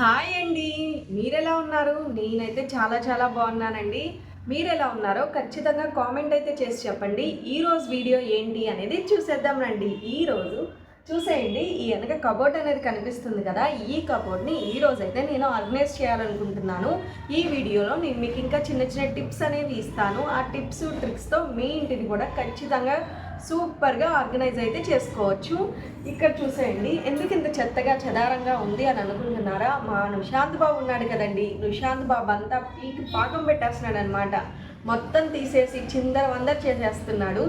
Hi అండి. మీరెలా ఉన్నారు? నేనైతే చాలా చాలా బాగున్నానండి. మీరు ఎలా ఉన్నారో ఖచ్చితంగా కామెంట్ అయితే చేసి చెప్పండి. ఈ రోజు వీడియో ఏంటి అనేది చూసేద్దాం రండి. ఈ రోజు చూసేయండి. ఈ వెనక కబోర్డ్ అనేది కనిపిస్తుంది కదా ఈ కబోర్డ్ని ఈ అయితే నేను ఆర్గనైజ్ చేయాలనుకుంటున్నాను. ఈ వీడియోలో నేను మీకు ఇంకా చిన్న చిన్న టిప్స్ అనేవి ఇస్తాను. ఆ టిప్స్ ట్రిక్స్తో మీ ఇంటిని కూడా ఖచ్చితంగా సూపర్గా ఆర్గనైజ్ అయితే చేసుకోవచ్చు. ఇక్కడ చూసేయండి ఎందుకు ఇంత చెత్తగా చెదారంగా ఉంది అని అనుకుంటున్నారా? మా నిశాంత్ బాబు ఉన్నాడు కదండి. నిశాంత్ బాబు అంతా పీకి పాకం పెట్టేస్తున్నాడు అనమాట మొత్తం తీసేసి చిందర వందర చేసేస్తున్నాడు.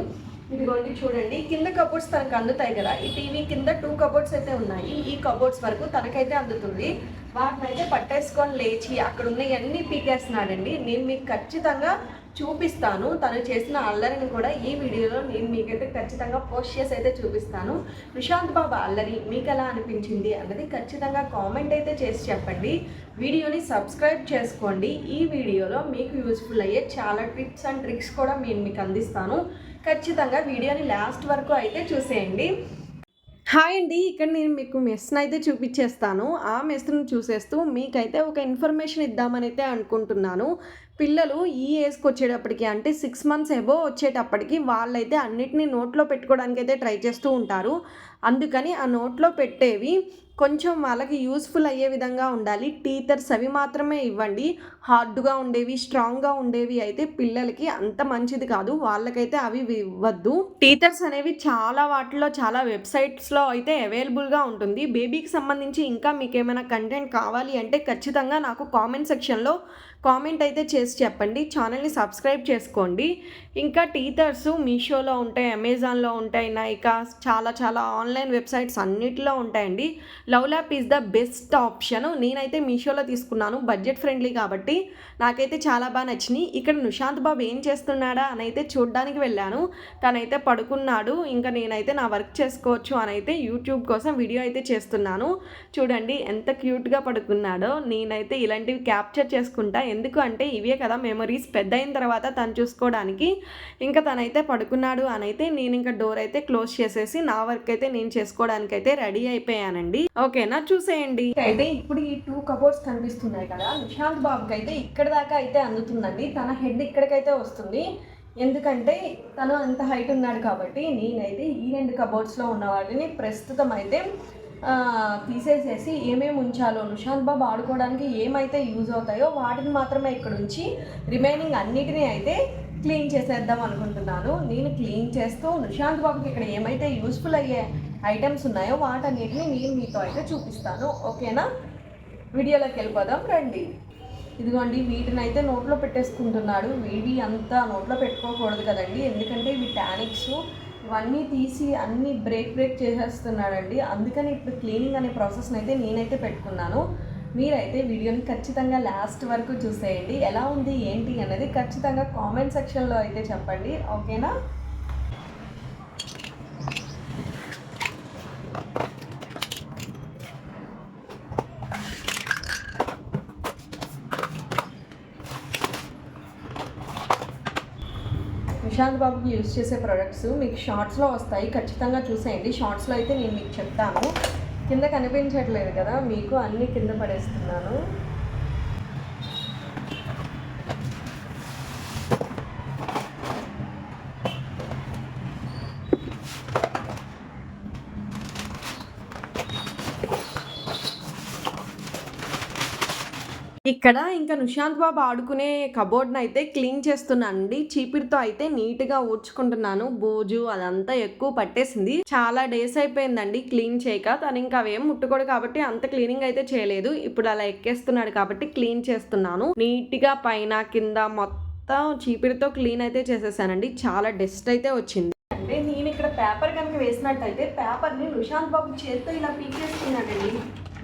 ఇదిగోండి చూడండి కింద కబోర్డ్స్ తనకు అందుతాయి కదా. ఈ టీవీ కింద టూ కబోర్డ్స్ అయితే ఉన్నాయి. ఈ కబోర్డ్స్ వరకు తనకైతే అందుతుంది. వాటిని అయితే పట్టేసుకొని లేచి అక్కడ ఉన్నవన్నీ పీకేస్తున్నాడండి. నేను మీకు ఖచ్చితంగా చూపిస్తాను. తను చేసిన అల్లరిని కూడా ఈ వీడియోలో నేను మీకైతే ఖచ్చితంగా పోస్ట్ చేసి అయితే చూపిస్తాను. ప్రశాంత్ బాబు అల్లరి మీకు ఎలా అనిపించింది అన్నది ఖచ్చితంగా కామెంట్ అయితే చేసి చెప్పండి. వీడియోని సబ్స్క్రైబ్ చేసుకోండి. ఈ వీడియోలో మీకు యూస్ఫుల్ అయ్యే చాలా టిప్స్ అండ్ ట్రిక్స్ కూడా నేను మీకు అందిస్తాను. ఖచ్చితంగా వీడియోని లాస్ట్ వరకు అయితే చూసేయండి. హాయ్ అండి. ఇక్కడ నేను మీకు మెస్ను అయితే చూపించేస్తాను. ఆ మెస్ను చూసేస్తూ మీకైతే ఒక ఇన్ఫర్మేషన్ ఇద్దామని అయితే అనుకుంటున్నాను. పిల్లలు ఈ ఏజ్కి వచ్చేటప్పటికి అంటే సిక్స్ మంత్స్ ఎబో వచ్చేటప్పటికి వాళ్ళైతే అన్నిటినీ నోట్లో పెట్టుకోవడానికి అయితే ట్రై చేస్తూ ఉంటారు. అందుకని ఆ నోట్లో పెట్టేవి కొంచెం వాళ్ళకి యూస్ఫుల్ అయ్యే విధంగా ఉండాలి. టీచర్స్ అవి మాత్రమే ఇవ్వండి. హార్డ్గా ఉండేవి స్ట్రాంగ్గా ఉండేవి అయితే పిల్లలకి అంత మంచిది కాదు. వాళ్ళకైతే అవి ఇవ్వద్దు. టీచర్స్ అనేవి చాలా వాటిలో చాలా వెబ్సైట్స్లో అయితే అవైలబుల్గా ఉంటుంది. బేబీకి సంబంధించి ఇంకా మీకు ఏమైనా కంటెంట్ కావాలి అంటే ఖచ్చితంగా నాకు కామెంట్ సెక్షన్లో కామెంట్ అయితే చేసి చెప్పండి. ఛానల్ని సబ్స్క్రైబ్ చేసుకోండి. ఇంకా టీథర్స్ మీషోలో ఉంటాయి అమెజాన్లో ఉంటాయి నైకా చాలా చాలా ఆన్లైన్ వెబ్సైట్స్ అన్నిటిలో ఉంటాయండి. Love lap is the best option. నేనైతే మీషోలో తీసుకున్నాను. బడ్జెట్ ఫ్రెండ్లీ కాబట్టి నాకైతే చాలా బాగా నచ్చినాయి. ఇక్కడ నిశాంత్ బాబు ఏం చేస్తున్నాడా అని అయితే చూడడానికి వెళ్ళాను. తనైతే పడుకున్నాడు. ఇంకా నేనైతే నా వర్క్ చేసుకోవచ్చు అని అయితే యూట్యూబ్ కోసం వీడియో అయితే చేస్తున్నాను. చూడండి ఎంత క్యూట్గా పడుకున్నాడో. నేనైతే ఇలాంటివి క్యాప్చర్ చేసుకుంటా. ఎందుకు అంటే ఇవే కదా మెమరీస్ పెద్ద అయిన తర్వాత తను చూసుకోవడానికి. ఇంకా తనైతే పడుకున్నాడు అని అయితే నేను ఇంకా డోర్ అయితే క్లోజ్ చేసేసి నా వర్క్ అయితే నేను చేసుకోవడానికి అయితే రెడీ అయిపోయానండి ఓకేనా చూసేయండి. అయితే ఇప్పుడు ఈ టూ కబోర్డ్స్ కనిపిస్తున్నాయి కదా నిశాంత్ బాబుకి అయితే ఇక్కడ దాకా అయితే అందుతుందండి. తన హెడ్ ఇక్కడికైతే వస్తుంది. ఎందుకంటే తను అంత హైట్ ఉన్నాడు కాబట్టి నేనైతే ఈ రెండు కబోర్డ్స్లో ఉన్నవాడిని ప్రస్తుతం అయితే తీసేసేసి ఏమేమి ఉంచాలో నిషాంత్ బాబు ఆడుకోవడానికి ఏమైతే యూజ్ అవుతాయో వాటిని మాత్రమే ఇక్కడ ఉంచి రిమైనింగ్ అన్నిటినీ అయితే క్లీన్ చేసేద్దాం అనుకుంటున్నాను. నేను క్లీన్ చేస్తూ నిషాంత్ బాబుకి ఇక్కడ ఏమైతే యూస్ఫుల్ అయ్యే ఐటమ్స్ ఉన్నాయో వాటన్నిటిని నేను మీతో అయితే చూపిస్తాను. ఓకేనా? వీడియోలోకి వెళ్ళిపోదాం రండి. ఇదిగోండి వీటిని అయితే నోట్లో పెట్టేసుకుంటున్నాడు. వీడి అంతా నోట్లో పెట్టుకోకూడదు కదండి. ఎందుకంటే ఇవి టానిక్స్. ఇవన్నీ తీసి అన్ని బ్రేక్ బ్రేక్ చేసేస్తున్నాడండి. అందుకని ఇప్పుడు క్లీనింగ్ అనే ప్రాసెస్ని అయితే నేనైతే పెట్టుకున్నాను. మీరైతే వీడియోని ఖచ్చితంగా లాస్ట్ వరకు చూసేయండి. ఎలా ఉంది ఏంటి అనేది ఖచ్చితంగా కామెంట్ సెక్షన్లో అయితే చెప్పండి. ఓకేనా? నిశాంత్ బాబుకి యూజ్ చేసే ప్రొడక్ట్స్ మీకు షార్ట్స్లో వస్తాయి. ఖచ్చితంగా చూసేయండి. షార్ట్స్లో అయితే నేను మీకు చెప్తాను. కింద కనిపించట్లేదు కదా మీకు అన్నీ కింద పడేస్తున్నాను. ఇక్కడ ఇంకా నిశాంత్ బాబు ఆడుకునే కబోర్డ్ని అయితే క్లీన్ చేస్తున్నానండి చీపిరితో అయితే నీట్గా ఊడ్చుకుంటున్నాను. బూజు అదంతా ఎక్కువ పట్టేసింది. చాలా డేస్ అయిపోయిందండి క్లీన్ చేయక. తను ఇంకా అవేం ముట్టుకోడు కాబట్టి అంత క్లీనింగ్ అయితే చేయలేదు. ఇప్పుడు అలా ఎక్కేస్తున్నాడు కాబట్టి క్లీన్ చేస్తున్నాను. నీట్గా పైన కింద మొత్తం చీపిరితో క్లీన్ అయితే చేసేసానండి. చాలా డస్ట్ అయితే వచ్చింది. అంటే నేను ఇక్కడ పేపర్ కనుక వేసినట్టయితే పేపర్ని నిశాంత్ బాబు చేత్తో ఇలా పీకేస్తున్నాడండి.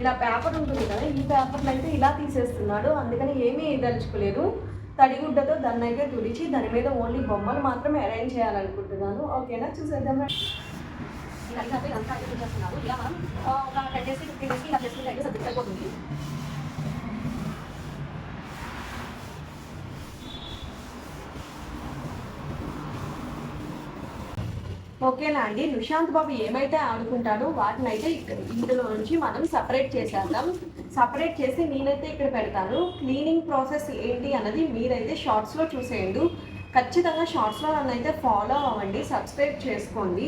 ఇలా పేపర్ ఉంటుంది కదా ఈ పేపర్లు అయితే ఇలా తీసేస్తున్నాడు. అందుకని ఏమీ దలుచుకోలేదు తడిగుడ్డతో దాన్ని అయితే తుడిచి దాని మీద ఓన్లీ బొమ్మలు మాత్రమే అరేంజ్ చేయాలనుకుంటున్నాను. ఓకేనా? చూసేద్దాం. ఇలా ఇలా ఇలా మనం ఒక టెన్ డేస్కి ఫిఫ్టీన్ డేస్కి ఇలా చేసుకుంటే అయితే సబ్జెక్ట్ ఓకేనా అండి? నిశాంత్ బాబు ఏమైతే ఆడుకుంటాడో వాటిని అయితే ఇందులో నుంచి మనం సపరేట్ చేసేద్దాం. సపరేట్ చేసి నేనైతే ఇక్కడ పెడతాను. క్లీనింగ్ ప్రాసెస్ ఏంటి అన్నది మీరైతే షార్ట్స్లో చూసేయండి. ఖచ్చితంగా షార్ట్స్లో నన్ను అయితే ఫాలో అవ్వండి సబ్స్క్రైబ్ చేసుకోండి.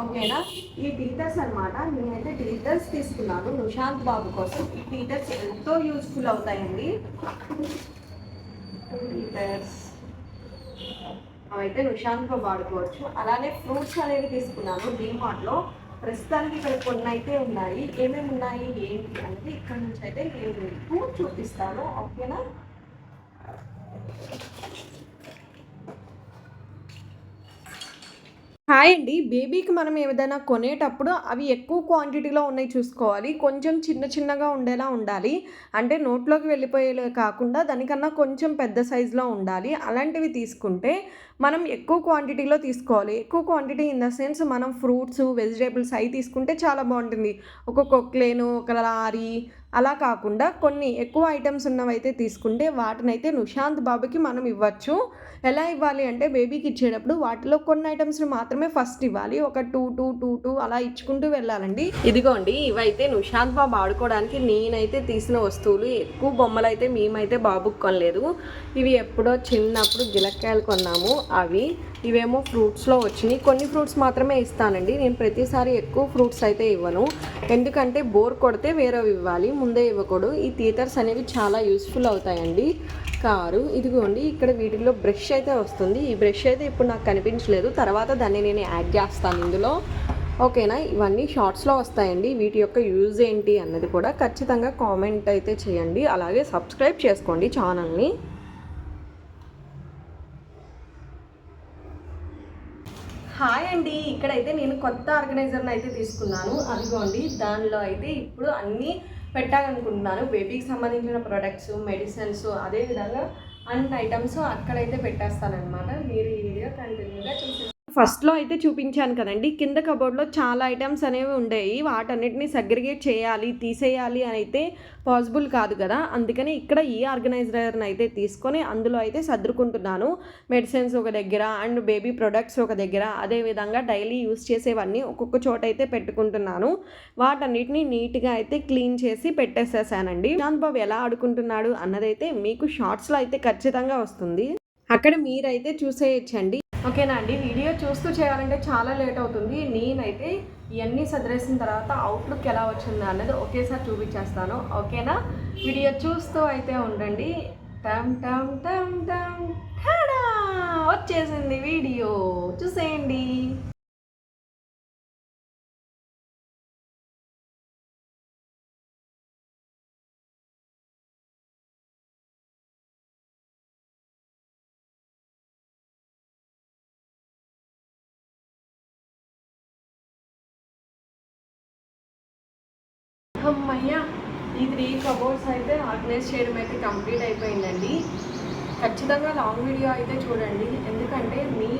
ఓకేనా? ఈ టీటర్స్ అన్నమాట. నేనైతే టీటర్స్ తీసుకున్నాను నిశాంత్ బాబు కోసం. ఈ టీటర్స్ ఎంతో యూస్ఫుల్ అవుతాయండి. అయితే అవైతే నిశాంత్గా వాడుకోవచ్చు. అలానే ఫ్రూట్స్ అనేవి తీసుకున్నాను డీమార్ట్లో. ప్రస్తుతానికి ఇక్కడ కొన్ని అయితే ఉన్నాయి. ఏమేమి ఉన్నాయి ఏంటి అనేది ఇక్కడ నుంచి అయితే నేను మీకు చూపిస్తాను. ఓకేనా? హాయ్ అండి. బేబీకి మనం ఏదైనా కొనేటప్పుడు అవి ఎక్కువ క్వాంటిటీలో ఉన్నాయి చూసుకోవాలి. కొంచెం చిన్న చిన్నగా ఉండేలా ఉండాలి. అంటే నోట్లోకి వెళ్ళిపోయేలా కాకుండా దానికన్నా కొంచెం పెద్ద సైజులో ఉండాలి. అలాంటివి తీసుకుంటే మనం ఎక్కువ క్వాంటిటీలో తీసుకోవాలి. ఎక్కువ క్వాంటిటీ ఇన్ ద సెన్స్ మనం ఫ్రూట్స్ వెజిటేబుల్స్ అవి తీసుకుంటే చాలా బాగుంటుంది. ఒక కొక్లేను ఒక లారీ అలా కాకుండా కొన్ని ఎక్కువ ఐటమ్స్ ఉన్నవైతే తీసుకుంటే వాటినైతే నుషాంత్ బాబుకి మనం ఇవ్వచ్చు. ఎలా ఇవ్వాలి అంటే బేబీకి ఇచ్చేటప్పుడు వాటిలో కొన్ని ఐటమ్స్ని మాత్రమే ఫస్ట్ ఇవ్వాలి. ఒక టూ టూ టూ టూ అలా ఇచ్చుకుంటూ వెళ్ళాలండి. ఇదిగోండి ఇవైతే నుషాంత్ బాబు ఆడుకోవడానికి నేనైతే తీసిన వస్తువులు. ఎక్కువ బొమ్మలు అయితే మేమైతే బాబుకి కొనలేదు. ఇవి ఎప్పుడో చిన్నప్పుడు గిలక్కాయలు కొన్నాము. అవి ఇవేమో ఫ్రూట్స్లో వచ్చినాయి. కొన్ని ఫ్రూట్స్ మాత్రమే ఇస్తానండి. నేను ప్రతిసారి ఎక్కువ ఫ్రూట్స్ అయితే ఇవ్వను. ఎందుకంటే బోర్ కొడితే వేరేవి ఇవ్వాలి ముందే ఇవ్వకూడదు. ఈ థియేటర్స్ అనేవి చాలా యూస్ఫుల్ అవుతాయండి. కారు ఇదిగోండి ఇక్కడ వీటిలో బ్రష్ అయితే వస్తుంది. ఈ బ్రష్ అయితే ఇప్పుడు నాకు కనిపించలేదు. తర్వాత దాన్ని నేను యాడ్ చేస్తాను ఇందులో. ఓకేనా? ఇవన్నీ షార్ట్స్లో వస్తాయండి. వీటి యొక్క యూజ్ ఏంటి అన్నది కూడా ఖచ్చితంగా కామెంట్ అయితే చేయండి. అలాగే సబ్స్క్రైబ్ చేసుకోండి ఛానల్ని. హాయ్ అండి ఇక్కడైతే నేను కొత్త ఆర్గనైజర్ని అయితే తీసుకున్నాను. అదిగోండి దానిలో అయితే ఇప్పుడు అన్నీ పెట్టాలనుకుంటున్నాను. బేబీకి సంబంధించిన ప్రొడక్ట్స్ మెడిసిన్స్ అదేవిధంగా అన్ని ఐటమ్స్ అక్కడైతే పెట్టేస్తానన్నమాట. మీరు ఈ వీడియో కంటిన్యూగా చూసి ఫస్ట్లో అయితే చూపించాను కదండి. కింద కబోర్డ్లో చాలా ఐటమ్స్ అనేవి ఉండేవి. వాటన్నిటిని సగ్రిగేట్ చేయాలి తీసేయాలి అని అయితే పాసిబుల్ కాదు కదా. అందుకని ఇక్కడ ఈ ఆర్గనైజర్ని అయితే తీసుకొని అందులో అయితే సర్దుకుంటున్నాను మెడిసిన్స్ ఒక దగ్గర అండ్ బేబీ ప్రొడక్ట్స్ ఒక దగ్గర. అదేవిధంగా డైలీ యూస్ చేసేవన్నీ ఒక్కొక్క చోట అయితే పెట్టుకుంటున్నాను. వాటన్నిటిని నీట్గా అయితే క్లీన్ చేసి పెట్టేసేసానండి. శాంత్ బాబు ఎలా ఆడుకుంటున్నాడు అన్నదైతే మీకు షార్ట్స్లో అయితే ఖచ్చితంగా వస్తుంది. అక్కడ మీరైతే చూసేయచ్చండి. ఓకేనా అండి? వీడియో చూస్తూ చేయాలంటే చాలా లేట్ అవుతుంది. నేనైతే ఇవన్నీ సదిరేసిన తర్వాత అవుట్లుక్ ఎలా వచ్చింది అన్నది ఒకేసారి చూపించేస్తాను. ఓకేనా? వీడియో చూస్తూ అయితే ఉండండి. టమ్ టమ్ టమ్ టమ్. వచ్చేసింది వీడియో. చూసేయండి. అమ్మయ్య ఈ త్రీ కబోర్డ్స్ అయితే ఆర్గనైజ్ చేయడం అయితే కంప్లీట్ అయిపోయిందండి. ఖచ్చితంగా లాంగ్ వీడియో అయితే చూడండి. ఎందుకంటే మీ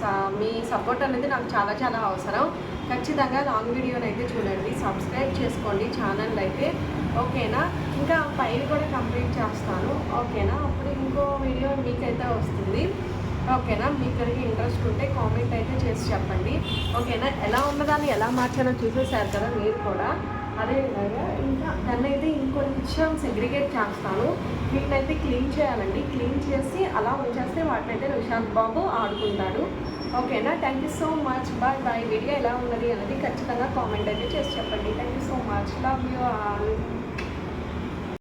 స- మీ సపోర్ట్ అనేది నాకు చాలా చాలా అవసరం. ఖచ్చితంగా లాంగ్ వీడియోని అయితే చూడండి. సబ్స్క్రైబ్ చేసుకోండి ఛానల్ అయితే. ఓకేనా? ఇంకా పైన కూడా కంప్లీట్ చేస్తాను. ఓకేనా? అప్పుడు ఇంకో వీడియో మీకైతే వస్తుంది. ఓకేనా? మీకు కనుక ఇంట్రెస్ట్ ఉంటే కామెంట్ అయితే చేసి చెప్పండి. ఓకేనా? ఎలా ఉన్నదాన్ని ఎలా మార్చాలో చూసేసారు కదా మీరు కూడా. అదేవిధంగా ఇంకా దాన్ని అయితే ఇంకొంచెం సెగ్రిగేట్ చేస్తాను. వీటినైతే క్లీన్ చేయాలండి. క్లీన్ చేసి అలా ఉంచేస్తే వాటినైతే నిశాంత్ బాబు ఆడుకుంటాడు. ఓకేనా? Thank you so much bye bye video ఎలా ఉన్నది అనేది ఖచ్చితంగా కామెంట్ అయితే చేసి చెప్పండి. Thank you so much love you all